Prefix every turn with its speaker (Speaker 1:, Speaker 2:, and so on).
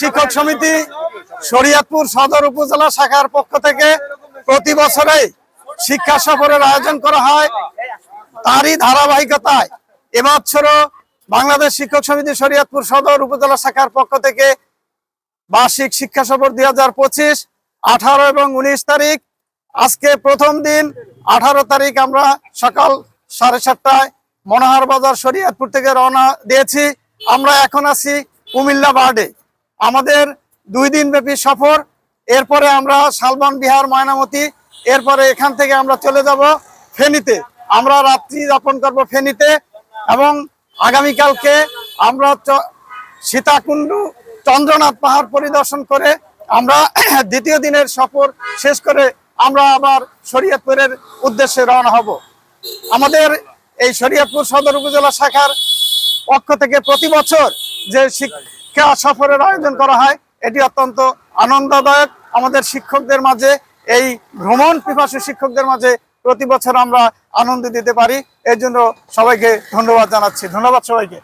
Speaker 1: শিক্ষক সমিতি শরীয়তপুর সদর উপজেলা শাখার পক্ষ থেকে প্রতি বছরে শিক্ষা সফরের আয়োজন করা হয়। তারই ধারাবাহিকতায় এবছরও বাংলাদেশ শিক্ষক সমিতি শরীয়তপুর সদর উপজেলা শাখার পক্ষ থেকে বার্ষিক শিক্ষা সফর দুই হাজার পঁচিশ, আঠারো এবং উনিশ তারিখ। আজকে প্রথম দিন, আঠারো তারিখ আমরা সকাল সাড়ে সাতটায় মনোহর বাজার শরীয়তপুর থেকে রওনা দিয়েছি। আমরা এখন আছি কুমিল্লা বার্ডে। আমাদের দুই দিন ব্যাপী সফর। এরপরে আমরা শালবন বিহার ময়নামতি, এরপরে এখান থেকে আমরা চলে যাব ফেনীতে। আমরা রাত্রি যাপন করব ফেনীতে এবং আগামীকালকে আমরা সীতাকুণ্ডু চন্দ্রনাথ পাহাড় পরিদর্শন করে আমরা দ্বিতীয় দিনের সফর শেষ করে আমরা আবার শরীয়তপুরের উদ্দেশ্যে রওনা হব। আমাদের এই শরীয়তপুর সদর উপজেলা শাখার পক্ষ থেকে প্রতি বছর যে শিক্ষা সফরের আয়োজন করা হয়, এটি অত্যন্ত আনন্দদায়ক। আমাদের শিক্ষকদের মাঝে, এই ভ্রমণ পিপাসু শিক্ষকদের মাঝে প্রতি বছর আমরা আনন্দ দিতে পারি। এর জন্য সবাইকে ধন্যবাদ জানাচ্ছি। ধন্যবাদ সবাইকে।